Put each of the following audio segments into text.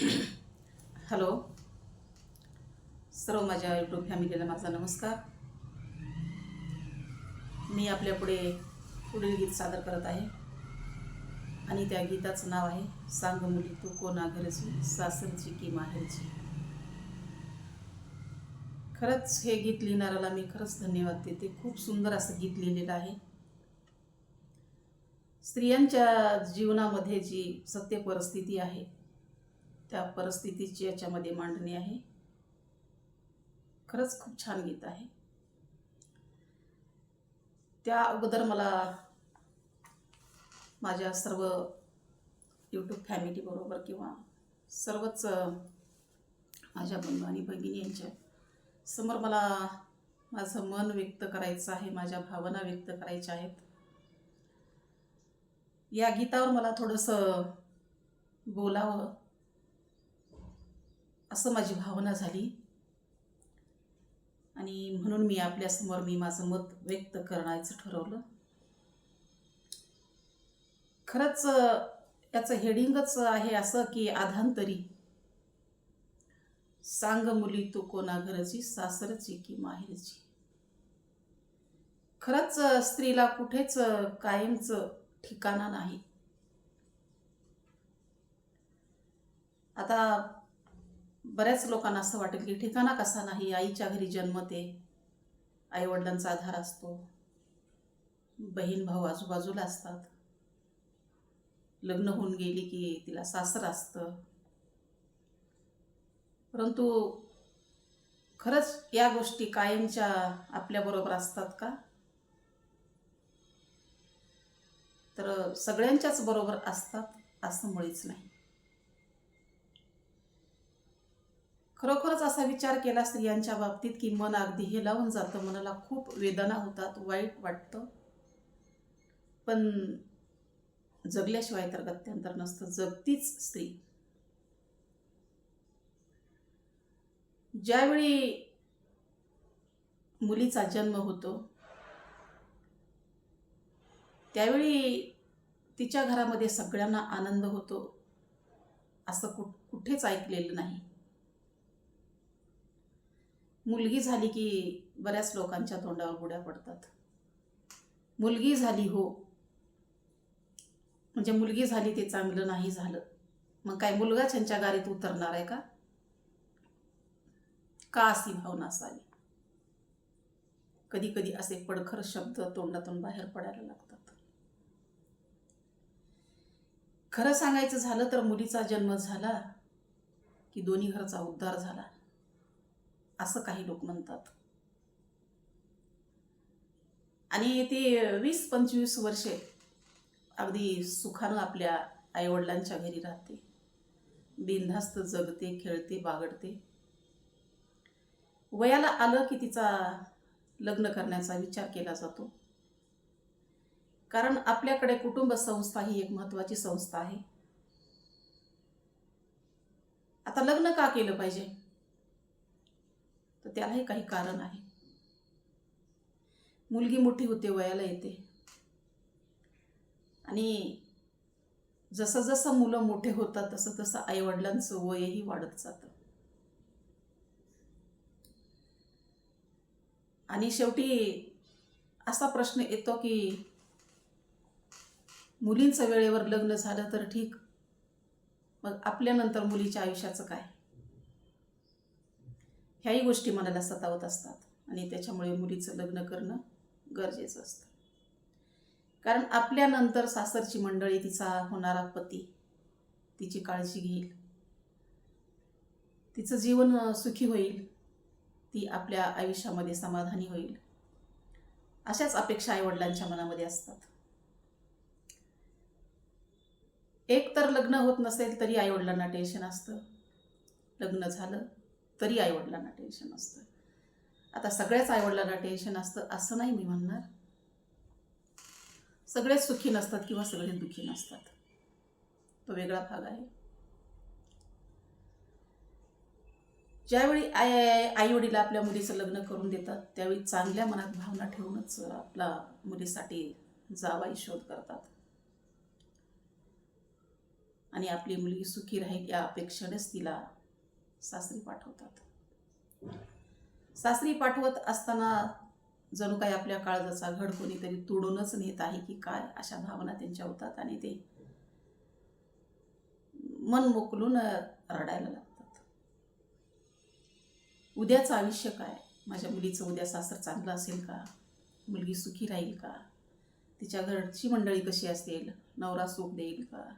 Hello. सर्व माझ्या YouTube फॅमिलीला माझा नमस्कार. मी आपल्यापुढे पुढील गीत सादर करत आहे. आणि त्या गीताचं नाव आहे सांग मुली तू कोणा घरची सासरची की माहेरची? खरंच हे गीत लिहिणाऱ्याला मी खरंच धन्यवाद देते. खूप सुंदर असं गीत लिहिलेलं आहे. स्त्रियांच्या जीवनामध्ये जी सत्य परिस्थिती आहे त्या परिस्थितीची याच्यामध्ये मांडणी आहे. खरंच खूप छान गीत आहे. त्या अगोदर मला माझ्या सर्व यूट्यूब फॅमिलीबरोबर किंवा सर्वच माझ्या बंधू आणि भगिनी यांच्या समोर मला माझं मन व्यक्त करायचं आहे माझ्या भावना व्यक्त करायच्या आहेत. या गीतावर मला थोडंसं बोलावं असं माझी भावना झाली. आणि म्हणून मी आपल्यासमोर मी माझं मत व्यक्त करण्याचं ठरवलं. खरंच याचं हेडिंगच आहे असं की आधांतरी सांग मुली तू कोणा घरची सासरची की माहेरची? खरंच स्त्रीला कुठेच कायमच कायमचं ठिकाणा नाही. आता बऱ्याच लोकांना असं वाटेल की ठिकाणा कसा नाही आईच्या घरी जन्मते आईवडिलांचा आधार असतो. बहीण भाऊ आजूबाजूला असतात. लग्न होऊन गेली की तिला सासर असतं. परंतु खरंच या गोष्टी कायमच्या आपल्याबरोबर असतात का? तर सगळ्यांच्याच बरोबर असतात असं मुळीच नाही. खरोखरच असा विचार केला स्त्रियांच्या बाबतीत की मन अगदी हे लावून जातं. मनाला खूप वेदना होतात वाईट वाटतं. पण जगल्याशिवाय तर गत्यंतर नसतं. जगतीच स्त्री. ज्यावेळी मुलीचा जन्म होतो त्यावेळी तिच्या घरामध्ये सगळ्यांना आनंद होतो असं कुठ कुठेच ऐकलेलं नाही. मुलगी झाली की बऱ्याच लोकांच्या तोंडावर गुड्या पडतात. मुलगी झाली हो. म्हणजे मुलगी झाली ते चांगलं नाही झालं. मग काय मुलगा त्यांच्या गाडीत उतरणार आहे का? का अशी भावना असावी? कधी कधी असे पडखर शब्द तोंडातून बाहेर पडायला लागतात. खरं सांगायचं झालं तर मुलीचा जन्म झाला की दोन्ही घरचा उद्धार झाला. असं काही लोक म्हणतात. आणि ते वीस पंचवीस वर्षे अगदी सुखानं आपल्या आईवडिलांच्या घरी राहते. बिनधास्त जगते खेळते बागडते. वयाला आलं की तिचा लग्न करण्याचा विचार केला जातो. कारण आपल्याकडे कुटुंब संस्था ही एक महत्त्वाची संस्था आहे. आता लग्न का केलं पाहिजे? तर त्यालाही काही कारण आहे. मुलगी मोठी होते वयाला येते. आणि जसं जसं मुलं मोठे होतात तसं तसं आईवडिलांचं वयही वाढत जातं. आणि शेवटी असा प्रश्न येतो की मुलींचं वेळेवर लग्न झालं तर ठीक मग आपल्यानंतर मुलीच्या आयुष्याचं काय? ह्याही गोष्टी मनाला सतावत असतात आणि त्याच्यामुळे मुलीचं लग्न करणं गरजेचं असतं. कारण आपल्यानंतर सासरची मंडळी तिचा होणारा पती तिची काळजी घेईल. तिचं जीवन सुखी होईल. ती आपल्या आयुष्यामध्ये समाधानी होईल. अशाच अपेक्षा आईवडिलांच्या मनामध्ये असतात. एक तर लग्न होत नसेल तरी आईवडिलांना टेन्शन असतं. लग्न झालं तरी आईवडिलांना टेन्शन असतं आता सगळ्याच आईवडिलांना टेन्शन असतं असं नाही मी म्हणणार. सगळेच सुखी नसतात किंवा सगळे दुखी नसतात. तो वेगळा भाग आहे. ज्यावेळी आई आई वडील आपल्या मुलीचं लग्न करून देतात त्यावेळी चांगल्या मनात भावना ठेवूनच आपला मुलीसाठी जावाई शोध करतात. आणि आपली मुलगी सुखी राहील या अपेक्षेनेच तिला सासरी पाठवतात. सासरी पाठवत असताना जणू काय आपल्या काळजाचा घड कोणीतरी तोडूनच नेत आहे की काय अशा भावना त्यांच्या होतात आणि ते मन मोकलून रडायला लागतात. उद्याचं आयुष्य काय? माझ्या मुलीचं उद्या सासर चांगलं असेल का? मुलगी सुखी राहील का? तिच्या घरची मंडळी कशी असेल? नवरा सुख देईल का?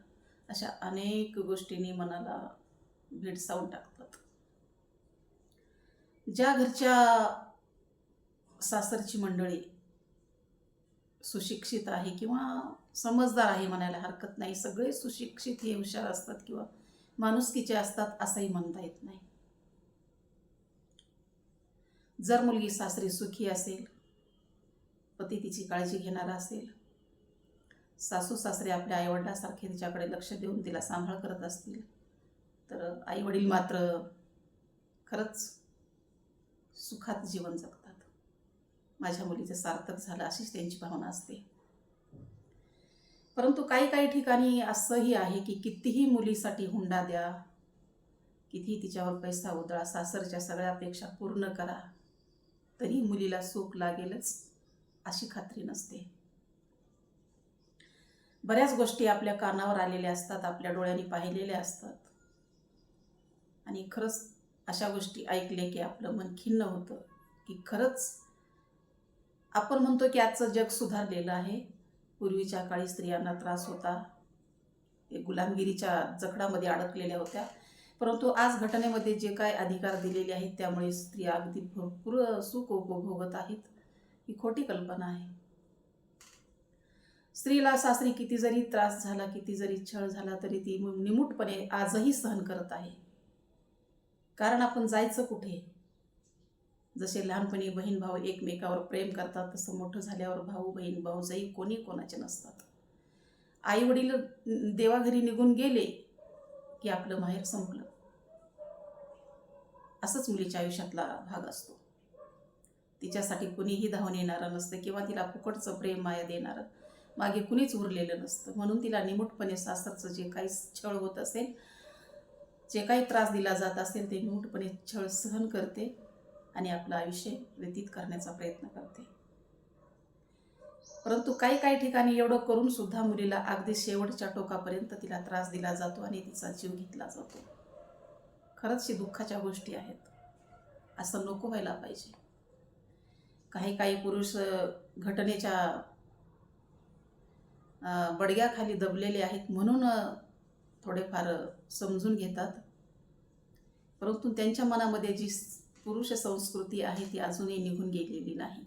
अशा अनेक गोष्टींनी मनाला भेडसावून टाकतात. ज्या घरच्या सासरची मंडळी सुशिक्षित आहे किंवा समजदार आहे म्हणायला हरकत नाही सगळे सुशिक्षित हे हुशार असतात किंवा माणुसकीचे असतात असंही म्हणता येत नाही. जर मुलगी सासरी सुखी असेल पती तिची काळजी घेणारा असेल सासू सासरे आपल्या आईवडिलासारखे तिच्याकडे लक्ष देऊन तिला सांभाळ करत असतील तर आईवडील मात्र खरंच सुखात जीवन जगतात. माझ्या मुलीचं सार्थक झालं अशीच त्यांची भावना असते. परंतु काही काही ठिकाणी असंही आहे की कितीही मुलीसाठी हुंडा द्या कितीही तिच्यावर पैसा उधळा सासरच्या सगळ्या अपेक्षा पूर्ण करा तरी मुलीला सुख लागेलच अशी खात्री नसते. बऱ्याच गोष्टी आपल्या कानावर आलेल्या असतात आपल्या डोळ्यांनी पाहिलेल्या असतात. आणि खरंच अशा गोष्टी ऐकले की आपलं मन खिन्न होतं की खरंच आपण म्हणतो की आजचं जग सुधारलेलं आहे. पूर्वीच्या काळी स्त्रियांना त्रास होता. गुलामगिरीच्या जखडामध्ये अडकलेल्या होत्या. परंतु आज घटनेमध्ये जे काय अधिकार दिलेले आहेत त्यामुळे स्त्रिया अगदी भरपूर सुख उपभोगत आहेत ही खोटी कल्पना आहे. स्त्रीला सासरी किती जरी त्रास झाला किती जरी छळ झाला तरी ती निमूटपणे आजही सहन करत आहे. कारण आपण जायचं कुठे? जसे लहानपणी बहीण भाऊ एकमेकावर प्रेम करतात तसं मोठं झाल्यावर भाऊ बहीण भाऊजाई कोणी कोणाचे नसतात. आई वडील देवाघरी निघून गेले की आपलं माहेर संपलं. असंच मुलीच्या आयुष्यातला भाग असतो. तिच्यासाठी कुणीही धावून येणारं नसतं किंवा तिला फुकटचं प्रेम माया देणारं. मागे कुणीच उरलेलं नसतं. म्हणून तिला निमूटपणे सासरचं जे काही छळ होत असेल जे काही त्रास दिला जात असेल ते मूठपणे छळ सहन करते आणि आपलं आयुष्य व्यतीत करण्याचा प्रयत्न करते. परंतु काही काही ठिकाणी एवढं करून सुद्धा मुलीला अगदी शेवटच्या टोकापर्यंत तिला त्रास दिला जातो आणि तिचा जीव घेतला जातो. खरंच ही दुःखाच्या गोष्टी आहेत. असं नको व्हायला पाहिजे. काही काही पुरुष घटनेच्या बडग्याखाली दबलेले आहेत म्हणून थोडेफार समजून घेतात. परंतु त्यांच्या मनामध्ये जी पुरुष संस्कृती आहे ती अजूनही निघून गेलेली नाही.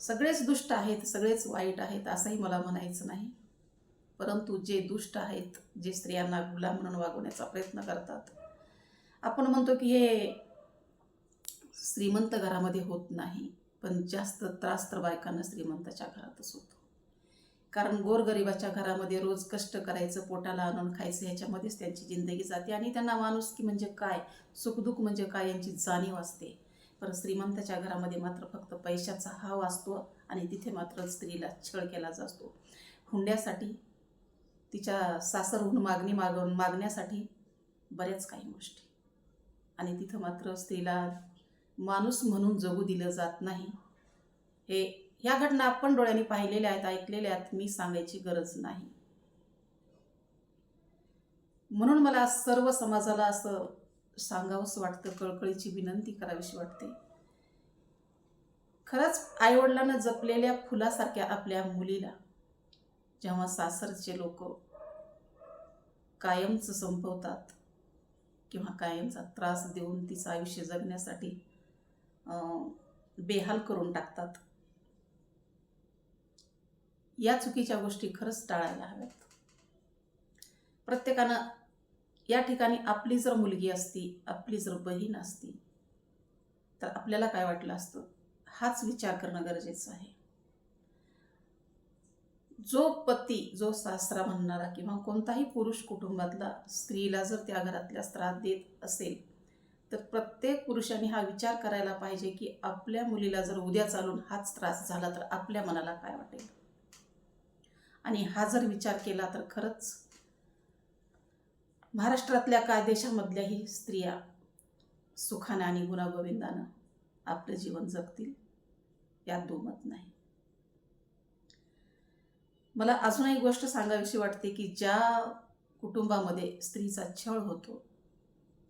सगळेच दुष्ट आहेत सगळेच वाईट आहेत असंही मला म्हणायचं नाही. परंतु जे दुष्ट आहेत जे स्त्रियांना गुलाम म्हणून वागवण्याचा प्रयत्न करतात. आपण म्हणतो की हे श्रीमंत घरामध्ये होत नाही पण जास्त त्रास तर बायकांना श्रीमंताच्या घरातच होतो. कारण गोरगरिबाच्या घरामध्ये रोज कष्ट करायचं पोटाला आणून खायचं ह्याच्यामध्येच त्यांची जिंदगी जाते आणि त्यांना माणूस की म्हणजे काय सुखदुःख म्हणजे काय यांची जाणीव असते. पण श्रीमंताच्या घरामध्ये मात्र फक्त पैशाचा हाव असतो आणि तिथे मात्र स्त्रीला छळ केला जातो. हुंड्यासाठी तिच्या सासरहून मागणी मागवून मागण्यासाठी बऱ्याच काही गोष्टी. आणि तिथं मात्र स्त्रीला माणूस म्हणून जगू दिलं जात नाही. हे ह्या घटना आपण डोळ्यांनी पाहिलेल्या आहेत ऐकलेल्या आहेत मी सांगायची गरज नाही. म्हणून मला सर्व समाजाला असं सांगावंसं वाटतं कळकळीची विनंती करावीशी वाटते. खरंच आईवडिलांना जपलेल्या फुलासारख्या आपल्या मुलीला जेव्हा सासरचे लोक कायमचं संपवतात किंवा कायमचा त्रास देऊन तिचं आयुष्य जगण्यासाठी बेहाल करून टाकतात या चुकीच्या गोष्टी खरंच टाळायला हव्यात. प्रत्येकानं या ठिकाणी आपली जर मुलगी असती आपली जर बहीण असती तर आपल्याला काय वाटलं असतं? हाच विचार करणं गरजेचं आहे. जो पती जो सासरा म्हणणारा किंवा कोणताही पुरुष कुटुंबातला स्त्रीला जर त्या घरातल्या त्रास देत असेल तर प्रत्येक पुरुषाने हा विचार करायला पाहिजे की आपल्या मुलीला जर उद्या चालून हाच त्रास झाला तर आपल्या मनाला काय वाटेल? आणि हा जर विचार केला तर खरंच महाराष्ट्रातल्या काय देशामधल्याही स्त्रिया सुखानं आणि गुणागोविंदानं आपलं जीवन जगतील यात दुमत नाही. मला अजून एक गोष्ट सांगावीशी वाटते की ज्या कुटुंबामध्ये स्त्रीचा छळ होतो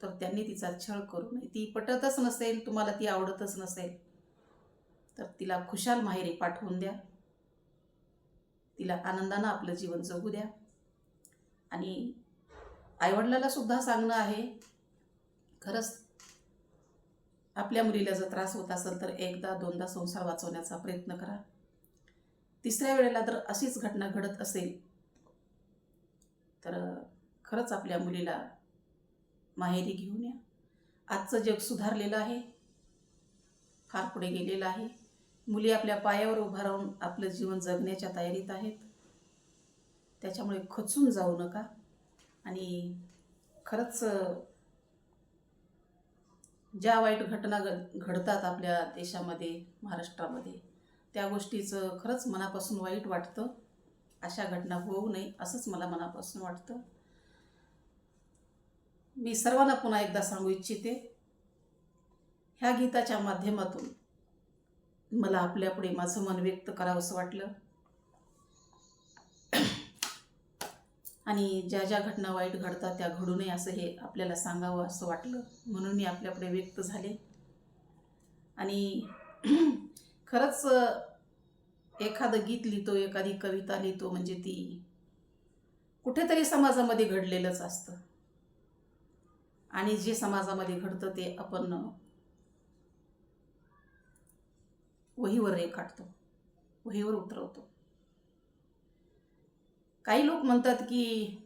तर त्यांनी तिचा छळ करू नये. ती पटतच नसेल तुम्हाला ती आवडतच नसेल तर तिला खुशाल माहेरी पाठवून द्या. तिला आनंदानं आपलं जीवन जगू द्या. आणि आईवडिलाला सुद्धा सांगणं आहे खरंच आपल्या मुलीला जर त्रास होत असेल तर एकदा दोनदा संसार वाचवण्याचा प्रयत्न करा. तिसऱ्या वेळेला जर अशीच घटना घडत असेल तर खरंच आपल्या मुलीला माहेरी घेऊन या. आजचं जग सुधारलेलं आहे फार पुढे गेलेलं आहे. मुली आपल्या पायावर उभा राहून आपलं जीवन जगण्याच्या तयारीत आहेत. त्याच्यामुळे खचून जाऊ नका. आणि खरंच ज्या वाईट घटना घड घडतात आपल्या देशामध्ये महाराष्ट्रामध्ये त्या गोष्टीचं खरंच मनापासून वाईट वाटतं. अशा घटना होऊ नये असंच मला मनापासून वाटतं. मी सर्वांना पुन्हा एकदा सांगू इच्छिते ह्या गीताच्या माध्यमातून मला आपल्यापुढे माझं मन व्यक्त करावंसं वाटलं. आणि ज्या ज्या घटना वाईट घडतात त्या घडू नये असं हे आपल्याला सांगावं असं वाटलं. म्हणून मी आपल्यापुढे व्यक्त झाले. आणि खरंच एखादं गीत लिहितो एखादी कविता लिहितो म्हणजे ती कुठेतरी समाजामध्ये घडलेलंच असतं. आणि जे समाजामध्ये घडतं ते आपण वहीवर रेखाटतो वहीवर उतरवतो. काही लोक म्हणतात की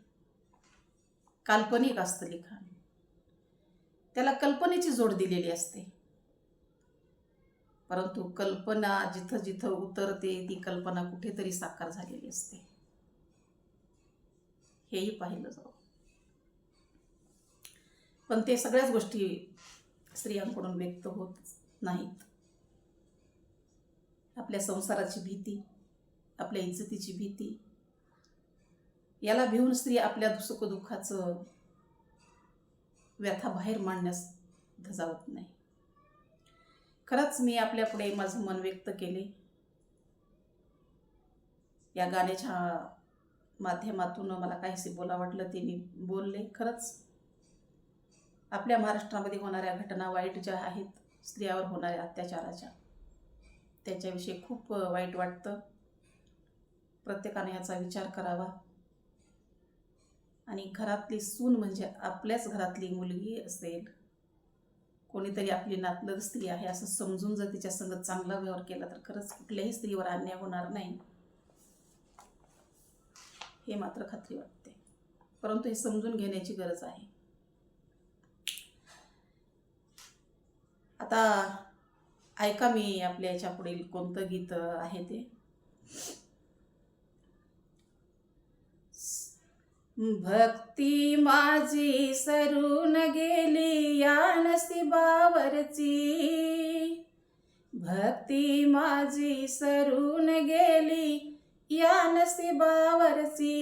काल्पनिक असतं लिखाण. त्याला कल्पनेची जोड दिलेली असते. परंतु कल्पना जिथं जिथं उतरते ती कल्पना कुठेतरी साकार झालेली असते. हेही पाहिलं जावं. पण ते सगळ्याच गोष्टी स्त्रियांकडून व्यक्त होत नाहीत. आपल्या संसाराची भीती आपल्या इज्जतीची भीती. याला भिवून स्त्री आपल्या सुखदुःखाचं व्यथा बाहेर मांडण्यास धजावत नाही. खरंच मी आपल्यापुढे माझं मन व्यक्त केले. या गाण्याच्या माध्यमातून मला काहीसे बोला वाटलं ते मी बोलले. खरंच आपल्या महाराष्ट्रामध्ये होणाऱ्या घटना वाईट ज्या आहेत स्त्रियावर होणाऱ्या अत्याचाराच्या त्याच्याविषयी खूप वाईट वाटतं. प्रत्येकाने याचा विचार करावा. आणि घरातली सून म्हणजे आपल्याच घरातली मुलगी असेल कोणीतरी आपली नातलग स्त्री आहे असं समजून जर तिच्या संगत चांगला व्यवहार केला तर खरंच कुठल्याही स्त्रीवर अन्याय होणार नाही. हे मात्र खात्री वाटते. परंतु हे समजून घेण्याची गरज आहे. आता ऐका मी आपल्या याच्या पुढील कोणतं गीत आहे ते. भक्ती माझी सरून गेली या नसिबावरची. भक्ती माझी सरून गेली या नसिबावरची.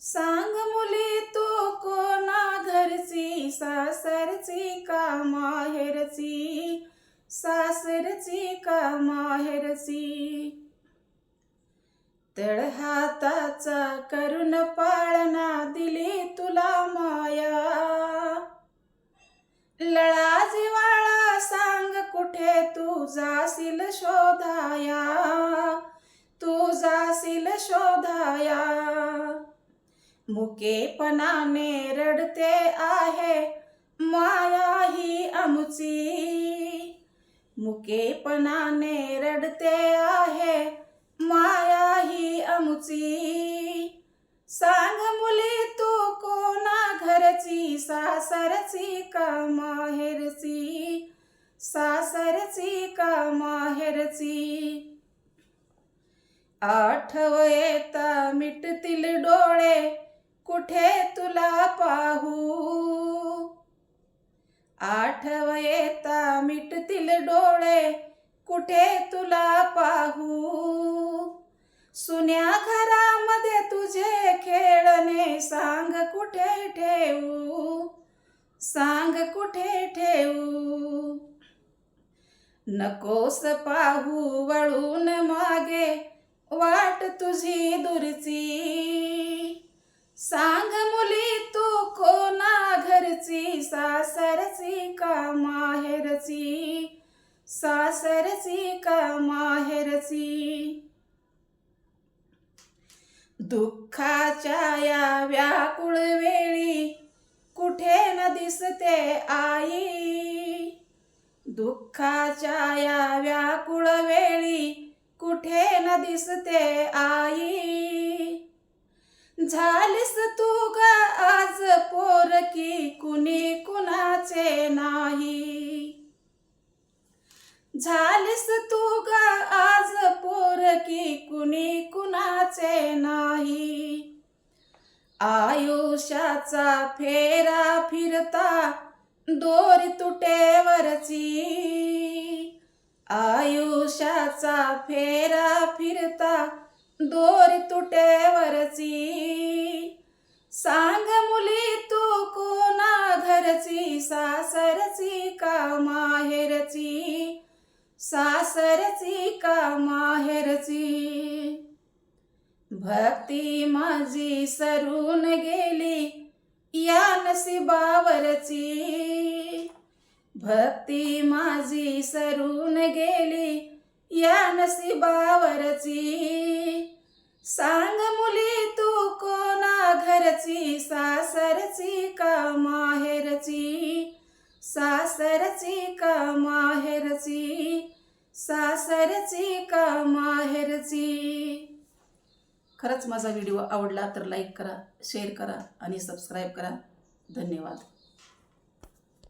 सांग मुली तू कोणा घरची सासरची का माहेरची? सासरची का माहेरची तळ हाताचा करुण पाळणा दिली तुला माया. लळा जिवाळा सांग कुठे तू जाशील शोधाया? तू जाशील शोधाया? मुकेपणाने रडते आहे माया ही आमची. मुकेपणाने रडते आहे माया ही अमुची. सांग मुली तू कोणा घरची सासरची का माहेरची? सासरची का माहेरची? आठव येता मिटतील डोळे कुठे तुला पाहू? आठव येता मिटतील डोळे कुठे तुला पाहू? सुन्या घरामध्ये तुझे खेळणे सांग कुठे ठेवू? सांग कुठे ठेवू? नकोस पाहू वळून मागे वाट तुझी दूरची. सांग मुली तू कोणा घरची? सासरची का माहेरची? सासरची का माहेरची? दुःखाच्या या व्याकुळ वेळी कुठे न दिसते आई? दुःखाच्या या व्याकुळ वेळी कुठे न दिसते आई? झालीस तू ग आज पोरकी कुणी कुणाचे नाही. झालीस तू ग आज पोरकी कुणी कुणाचे नाही. आयुष्याचा फेरा फिरता दोरी तुटेवरची. आयुष्याचा फेरा फिरता दोर तुट्यावरची सांग मुली तू कोणा घरची सासरची का माहेरची? सासरची का माहेरची? भक्ती माझी सरून गेली या नसिबावरची भक्ती माझी सरून गेली या नसीबावरची सांग मुली तू कोणा घरची? सासरची का माहेरची? सासरची का माहेरची? सासरची का माहेरची? खरंच माझा व्हिडिओ आवडला तर लाईक करा शेअर करा आणि सबस्क्राईब करा. धन्यवाद.